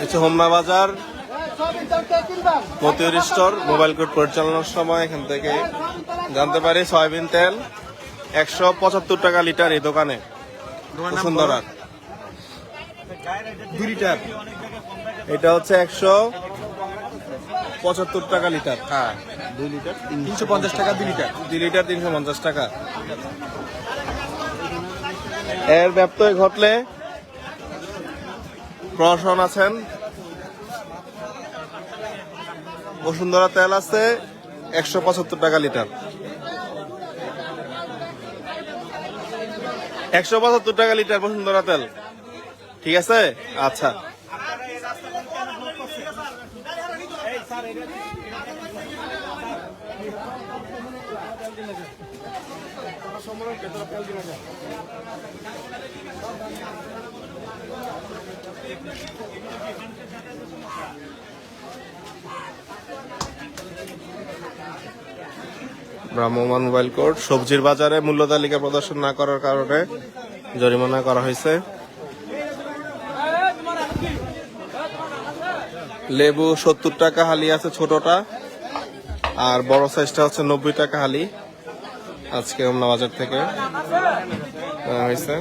হচ্ছে হোমনা বাজার। Motiur store mobile code পরিচালনার সময় এখান থেকে জানতে পারি সয়াবিন তেল একশো পঁচাত্তর টাকা লিটার এই দোকানে। বসুন্ধরা। দুই লিটার। এটা হচ্ছে একশো পঁচাত্তর টাকা লিটার। হ্যাঁ দুই লিটার তিনশো পঞ্চাশ টাকা দুই লিটার। দুই লিটার তিনশো পঞ্চাশ টাকা। এর ব্যত্যয় ঘটলে প্রশাসন আছেন। বসুন্ধরা তেল আছে, একশো পঁচাত্তর টাকা লিটার। একশো পঁচাত্তর টাকা লিটার বসুন্ধরা তেল। ঠিক আছে? আচ্ছা। ভ্রাম্যমান মোবাইল কোড। সবজির বাজারে মূল্য তালিকা প্রদর্শন না করার কারণে জরিমানা করা হয়েছে। লেবু সত্তর টাকা, হালি আছে ছোটটা, আর বড় সাইজটা হচ্ছে নব্বই টাকা হালি। আজকে আমরা বাজার থেকে হয়েছে।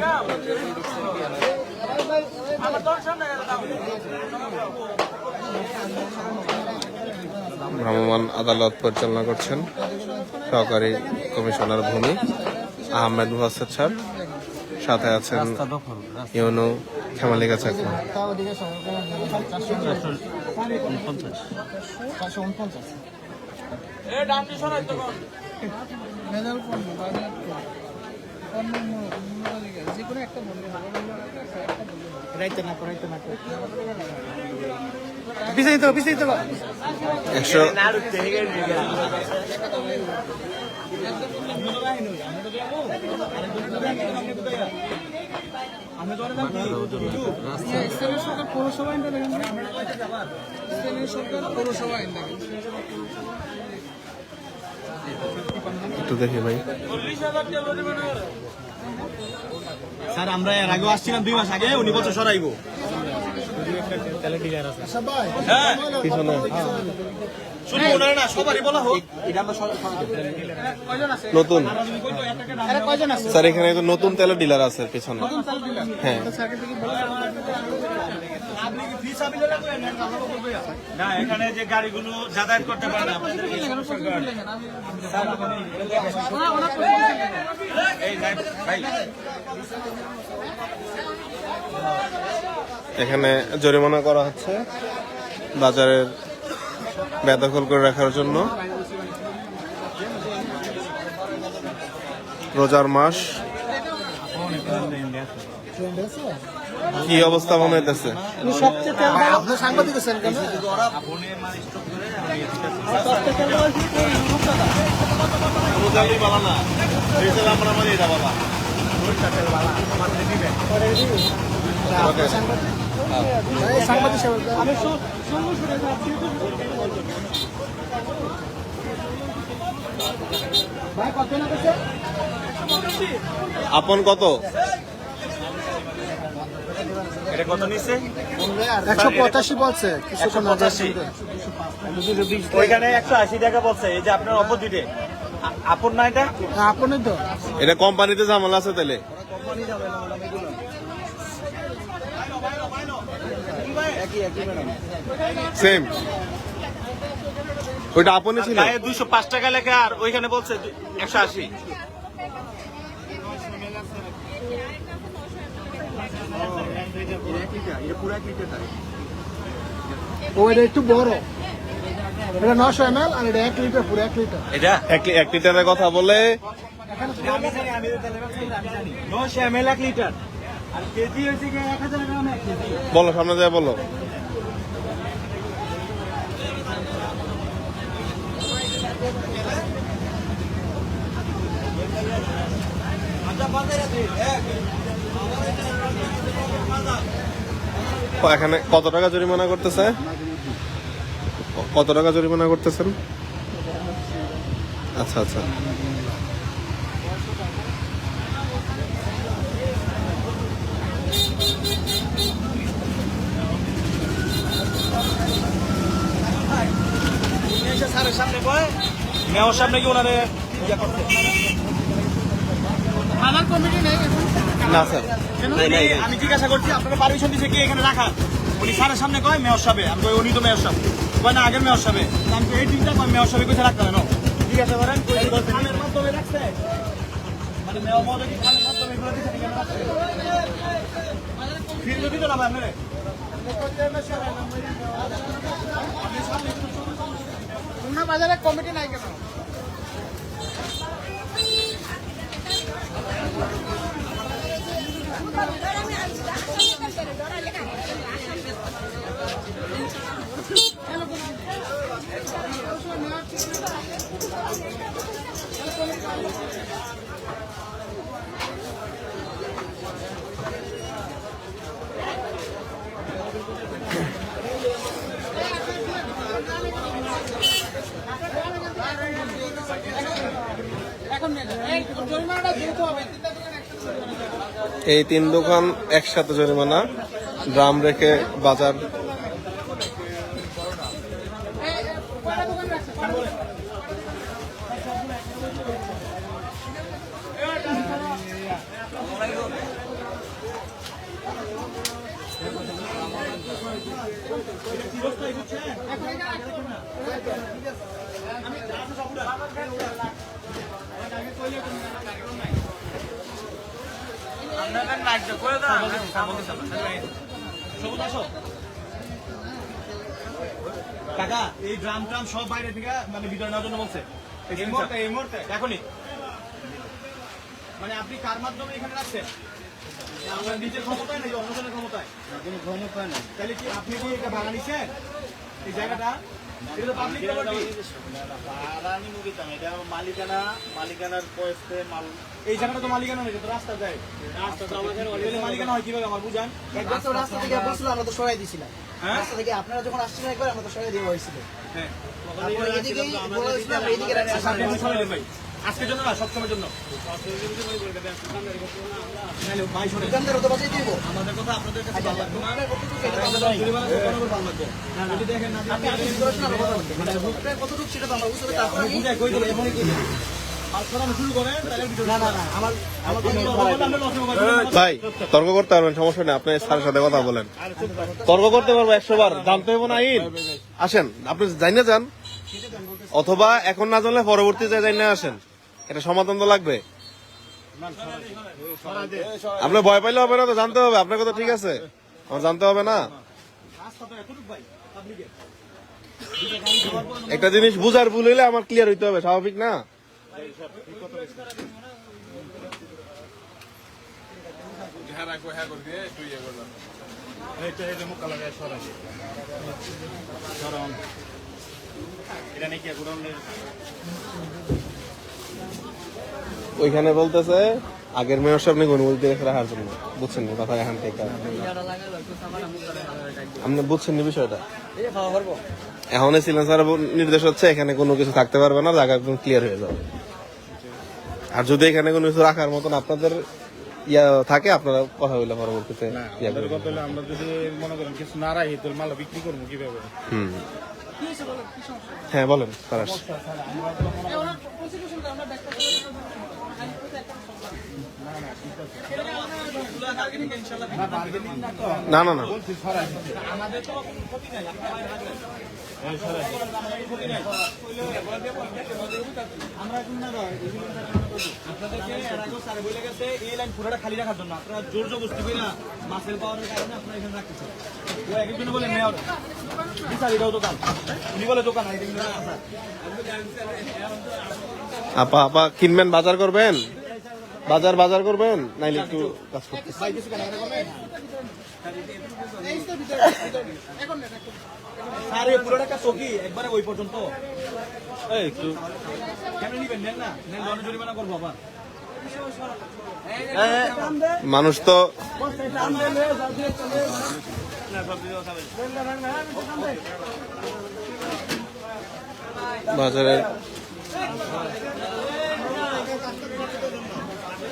ভ্রাম্যমাণ আদালত পরিচালনা করছেন সহকারী কমিশনার ভূমি আহমেদ মুহাসেদ স্যার সাথে আছেন ইউনু খেমালিকা পিছিয়ে দিতে পিছিয়ে দিতে একশো পৌরসভা পৌরসভা একটু দেখি ভাই। স্যার আমরা এর আগেও আসছিলাম দুই মাস আগে উনি বছর সরাইব। পিছনে শুধু ওনারা না সবারই বলা হোক। নতুন। আরে কয়জন আছে? স্যার এখানে তো নতুন তেলের ডিলার আছে পিছনে। হ্যাঁ। না, এখানে যে গাড়িগুলো যাতায়াত করতে পারে না এখানে জরিমানা করা হচ্ছে বাজারের বেদখল করে রাখার জন্য। রোজার মাস। কি অবস্থা মনে হইতেছে? সাংবাদিক আছেন কেন সাংবাদিক সাহেব আমি ভাই কত না আপন কত? এটা কত নিচ্ছে একশো পঁচাশি বলছে কিছুক্ষণ আগে ওইখানে একশো আশি টাকা বলছে এই যে আপনার অপোজিটে। আপন না এটা? আপনি তো। এটা কোম্পানিতে ঝামেলা আছে তাহলে। সেম ওইটা আপনি ছিল পাঁচ টাকা লেখা আর ওইখানে বলছে একশো আশি। ওইটা একটু বড়। এটা নশো এম এল আর এটা এক লিটার পুরো এক লিটার। এটা? এক এক লিটারের কথা বলে। নশো এম এল এক লিটার। আর কেজি হয়েছে কি এক হাজার গ্রাম এক কেজি? বলো সামনে যায় বলো। ও, এখানে কত টাকা জরিমানা করতেছে? কত টাকা জরিমানা করতেছেন? আচ্ছা আচ্ছা। সামনে কি ওনারে আমার কমিটি নেই না স্যার। আমি জিজ্ঞাসা করছি আপনারা পারমিশন দিছে কি এখানে রাখার উনি স্যারের সামনে কয় মেয়র সাহেব? আমি কই উনি তো মেয়র সাহেব। কয় না আগের মেয়র সাহেব। আমি কই এই টিমটা কয় মেয়র সাহেব কইছে রাখতে না জিজ্ঞাসা করেন খামের মাধ্যমে রাখছে। মানে মেয়র মহোদয় কি খামের মাধ্যমে এগুলো দিছে নাকি রাখছে? ফিল্ড দিতে না আপনারে বাজারে কমিটি নাই কেন? এখন জরিমানাটা দিতে হবে। এই তিন দোকান একসাথে জরিমানা। ড্রাম রেখে বাজার কয়টা দোকান রাখছে সবুজ আসো কাকা এই ড্রাম ট্রাম সব বাইরে থেকে মানে ভিতরে নেওয়ার জন্য বলছে। এই মুহূর্তে এই মুহূর্তে। এখনই। মানে আপনি কার মাধ্যমে এখানে রাখছেন? আপনার নিজের ক্ষমতায় নাকি অন্যজনের ক্ষমতায়? ক্ষমতায় না তাহলে কি আপনি কি এটা ভাড়া নিচ্ছেন এই জায়গাটা? মালিকানা মালিকানার বয়সে মাল এই জায়গাটা তো মালিকানা নেই রাস্তা দেয় রাস্তা তো আমাদের মালিকানা হয় কীভাবে আমার বুঝান? একবার তো রাস্তা থেকে বসল আমরা তো সরাই দিছিলাম। হ্যাঁ? রাস্তা থেকে আপনারা যখন আসছিলেন একবার আমরা তো সরাই দেওয়া হয়েছিল। হ্যাঁ। তারপর বলা হয়েছিল আমরা এদিকে রাখছি আজকের জন্য না সবসময়ের জন্য। ভাই আমাদের কথা আপনাদের কাছে ভালো লাগবে। না যদি দেখেন কতটুকু সেটা তো আমরা বুঝতে পারি তর্ক করতে পারবেন সমস্যা নেই আপনি স্যারের সাথে কথা বলেন। তর্ক করতে পারব একশো বার জানতে হবে না আইন। আসেন আপনি জানিয়ে যান অথবা এখন না জানলে পরবর্তীতে জানিয়ে আসেন। এটা সমাধান তো লাগবে? আপনার ভয় পাইলে হবে না তো জানতে হবে। আপনার কথা ঠিক আছে। আমার জানতে হবে না। একটা জিনিস বুঝার ভুল হইলে আমার ক্লিয়ার হইতে হবে স্বাভাবিক না? এটা নাকি ওইখানে বলতেছে আগের মেয়র সাহেব নাকি অনুমতি দিয়ে রাখার জন্য। বুঝছেন না কথা এখান থেকে। আপনি বুঝছেন না বিষয়টা? এখন ছিলেন স্যার নির্দেশ হচ্ছে এখানে কোনো কিছু থাকতে পারবে না জায়গা একদম ক্লিয়ার হয়ে যাবে। আর যদি এখানে কোনো কিছু রাখার মতন আপনাদের ইয়া থাকে আপনারা কথা বলে পরবর্তীতে আমরা যদি মনে করেন কিছু না রাখি মাল বিক্রি করব কীভাবে? হুম। হ্যাঁ বলেন স্যার আসছে। এই ওনার প্রসিকিউশন আমরা ব্যাখ্যা করে না না না এই লাইন খালি দোকান। আপা আপা কিনবেন বাজার করবেন বাজার বাজার করবেন? নাইলে একটু কাজ করতে ওই পর্যন্ত। একটু। করব আবার। মানুষ তো বাজারে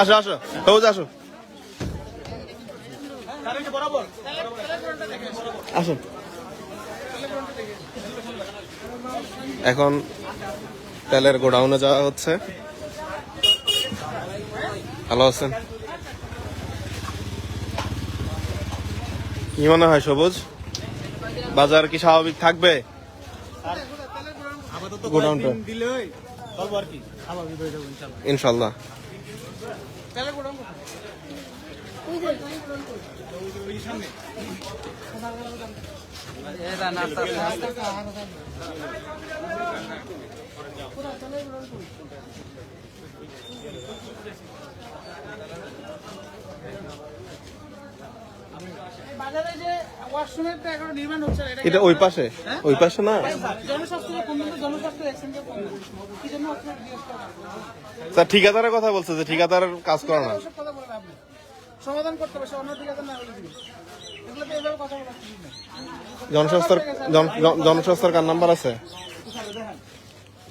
আসো আসো। সবুজ আসো। আসো। এখন তেলের গোডাউনে যাওয়া হচ্ছে। ভালো আছেন? কি মনে হয়, সবুজ? বাজার কি স্বাভাবিক থাকবে? গোডাউনটা। ইনশাল্লাহ। ইনশাল্লাহ ওই বাজারে যে ওয়াশরুমের তো নির্মাণ হচ্ছে এটা ওই পাশে ওই পাশে না? জনস্বাস্থ্য? স্যার ঠিকাদারের কথা বলছে যে ঠিকাদারের কাজ করে না। সমাধান করতে হবে অন্য না জনস্বাস্থ্যের কার নাম্বার আছে?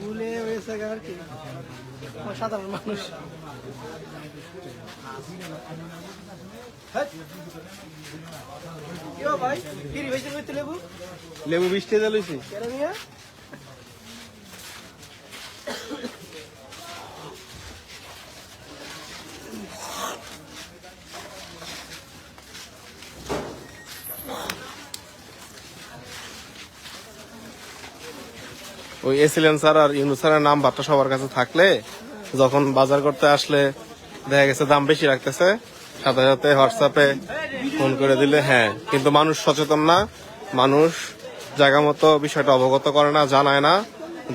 ভুলে হয়েছে আর কি? সাধারণ মানুষ। হয়েছে লেবু? লেবু বৃষ্টি মিয়া? ওই এসিলেন স্যার আর ইউনুস স্যারের নাম্বারটা সবার কাছে থাকলে যখন বাজার করতে আসলে দেখা গেছে দাম বেশি রাখতেছে, সাথে সাথে হোয়াটসঅ্যাপে ফোন করে দিলে হ্যাঁ। কিন্তু মানুষ সচেতন না, মানুষ জায়গা মতো বিষয়টা অবগত করে না, জানায় না।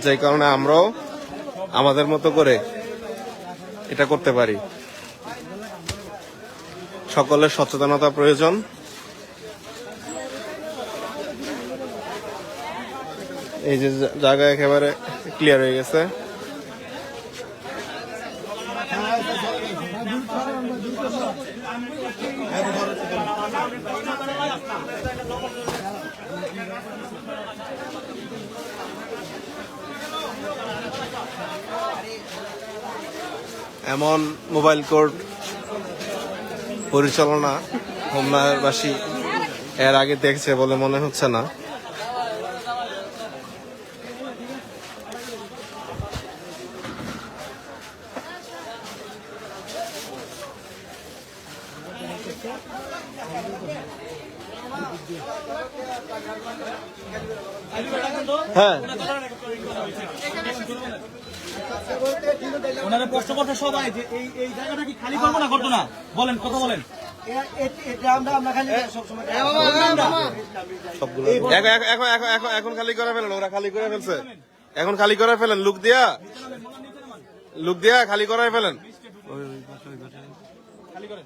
যে কারণে আমরাও আমাদের মতো করে এটা করতে পারি। সকলের সচেতনতা প্রয়োজন। এই যে জায়গা একেবারে ক্লিয়ার হয়ে গেছে। এমন মোবাইল কোর্ট পরিচালনা হোমনাবাসী এর আগে দেখছে বলে মনে হচ্ছে না হ্যাঁ ওনারা প্রশ্ন করতে সবাই যে এই এই জায়গাটা কি খালি করব না করতো না বলেন কথা বলেন। এটা আমরা আমরা খালি সবসময় সবগুলো এখন এখন- এখন এখন এখন এখন খালি করে ফেলেন ওরা খালি করে ফেলছে। এখন খালি করে ফেলেন লুক দিয়া। লুক দিয়া খালি করে ফেলেন। খালি করেন।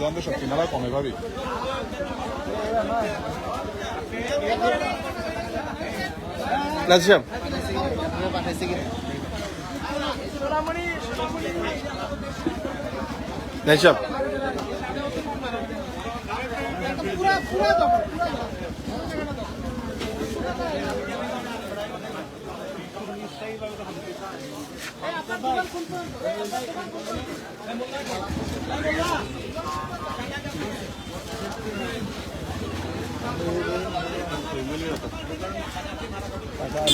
দ্বন্দ্ব শক্তি মেলা কমে ভাবি সাহেব নাজির পুরা পুরা দখল পুরা দখল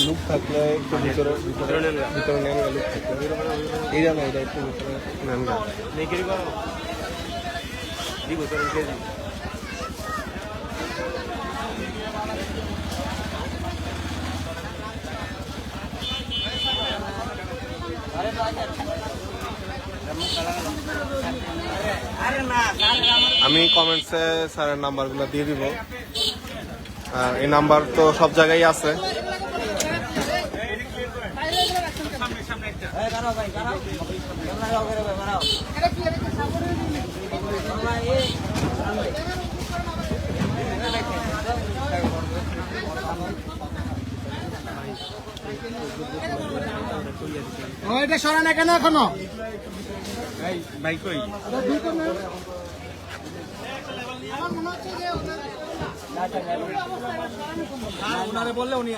লুক থাকলে একটু ভিতরে ভিতরে ভিতরে নেন গা লুক থাকলে এইটা না এটা একটু ভিতরে নেন গা আমি কমেন্টসে স্যারের নাম্বারগুলো দিয়ে দিব। আর এই নাম্বার তো সব জায়গায় আছে। ও, এটা সরা না কেন এখনও? ভাই কই? মনে ওনারে বললে উনি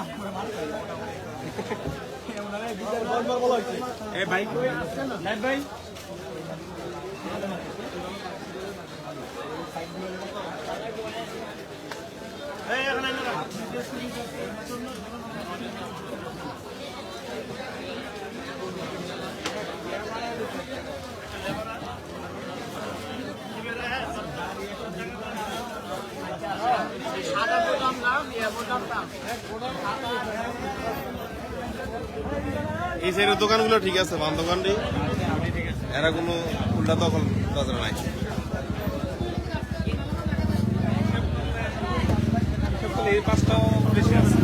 এ ভাই কই? নাই ভাই? এই সাইডের দোকানগুলো ঠিক আছে বান দোকানটি। এরা কোনো উল্টা দখল দরজা এই বেশি আছে।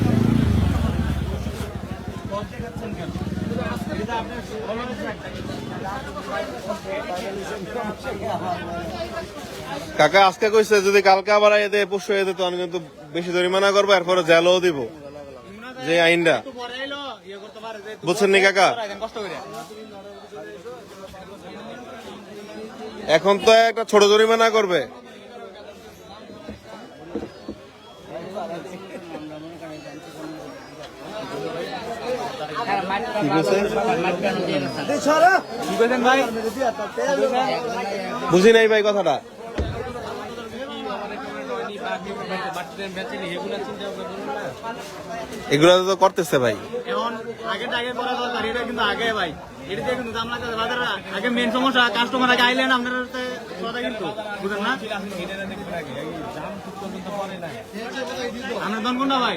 কাকা, আজকে কইছে যদি কালকে আবার এদে পরশু তো আমি কিন্তু বেশি জরিমানা করব, এরপরে জেলও দিব। যে আইনটা। বুঝছেন নি কাকা? এখন তো একটা ছোট জরিমানা করবে। ঠিক আছে ভাই? বুঝি নাই ভাই কথাটা। এগুলো তো করতেছে ভাই। এখন আগে আগে করা দরকার এটা কিন্তু আগে ভাই। কিন্তু দাম লাগতেছে বাজারে আগে মেন সমস্যা কাস্টমার আগে আইলেন আপনার কথা কিন্তু বুঝেন না? আপনার দন কোনটা ভাই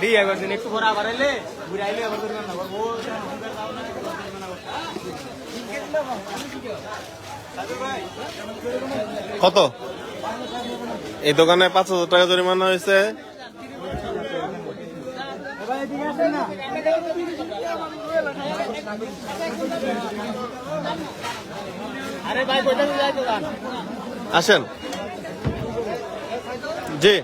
দি একবার দিন একটু পরে আবার এলে ঘুরে আইলে আবার করবেন না ও কত এই দোকানে পাঁচ হাজার টাকা জরিমানা হয়েছে। আসেন। জি।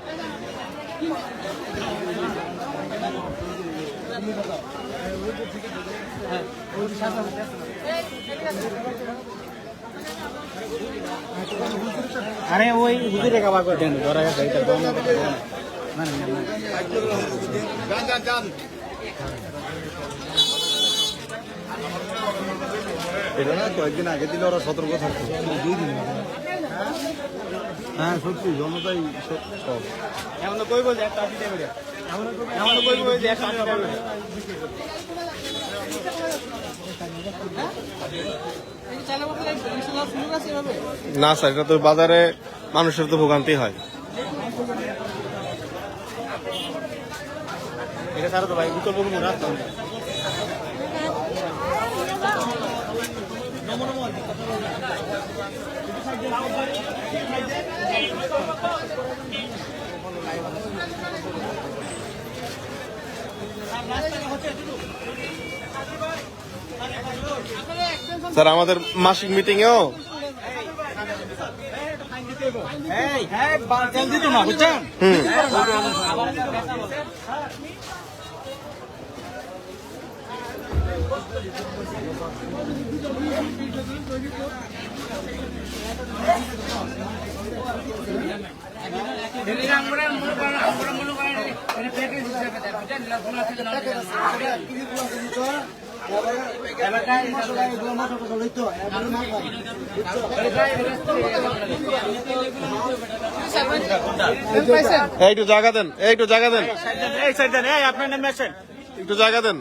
আরে ওই হুজুরে কাবা করে দেন ধরা গেছে এটা দম না না না না। এটা না কয়েকদিন আগে দিলে ওরা সতর্ক থাকতো। দুই দিন হ্যাঁ সত্যি জনতাই সব- এমন তো কই বলছে? একটা দিতে না স্যার এটা তো বাজারে মানুষের তো ভোগান্তি হয়। এটা ছাড়া তো ভাই উত্তর পূর্ব রাস্তা স্যার আমাদের মাসিক মিটিংয়েও হ্যাঁ হুম। একটু জায়গা দেন একটু জায়গা দেন। এই সাইড দেন এই আপনার নামে আসেন। একটু জায়গা দেন।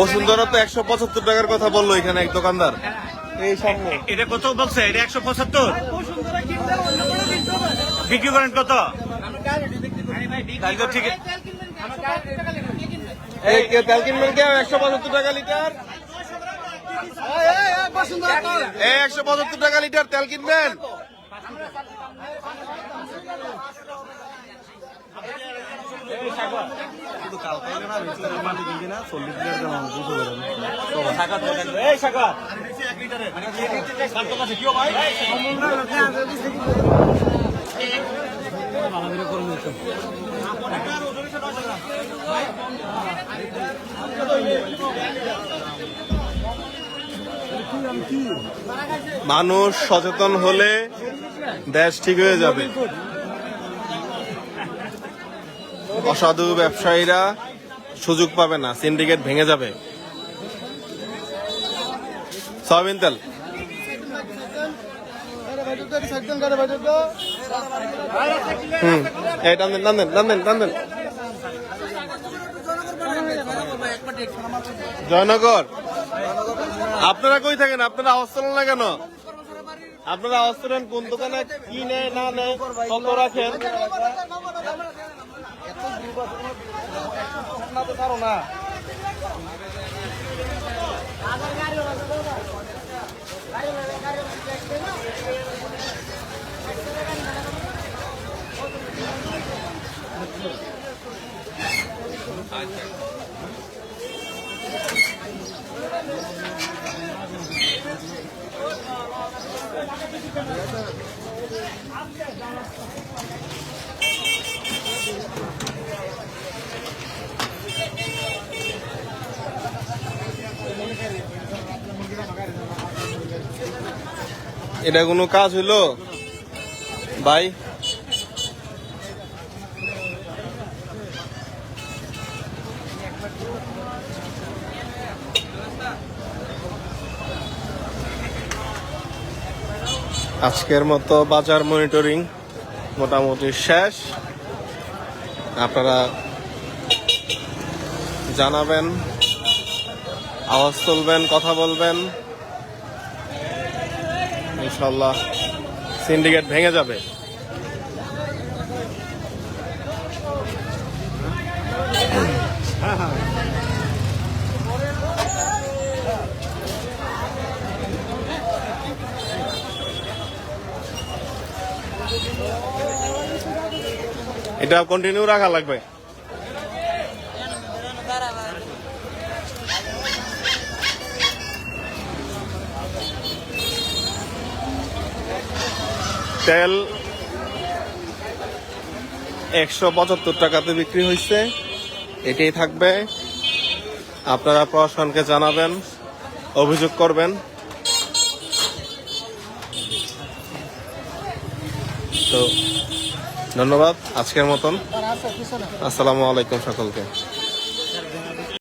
বসুন্ধরা তো একশো পঁচাত্তর টাকার কথা বলল এখানে এক দোকানদার। এই সামনে। এটা কত বলছে? এটা একশো পঁচাত্তর? বিক্রি করেন কত? ঠিক তেল কিনবেন কে? একশো পঁচাত্তর টাকা লিটার। একশো পঁচাত্তর টাকা লিটার তেল কিনবেন এই মানুষ সচেতন হলে দেশ ঠিক হয়ে যাবে। অসাধু ব্যবসায়ীরা সুযোগ পাবে না সিন্ডিকেট ভেঙে যাবে। সয়াবিন তেল। হুম জয়নগর। আপনারা কই থাকেন? আপনারা আওয়াজ তোলেন না কেন? আপনারা আওয়াজ তোলেন কোন দোকানে? কি নেয়, না নেয় কত রাখেন। এটা কোনো কাজ হইল? ভাই? আজকের মতো বাজার মনিটরিং মোটামুটি শেষ। আপনারা জানাবেন, আওয়াজ তুলবেন, কথা বলবেন। ইনশাল্লাহ সিন্ডিকেট ভেঙে যাবে। এটা কন্টিনিউ রাখা লাগবে। তেল একশো পঁচাত্তর টাকাতে বিক্রি হয়েছে এটাই থাকবে। আপনারা প্রশাসনকে জানাবেন, অভিযোগ করবেন। তো ধন্যবাদ আজকের মতন। আসসালামু আলাইকুম সকলকে।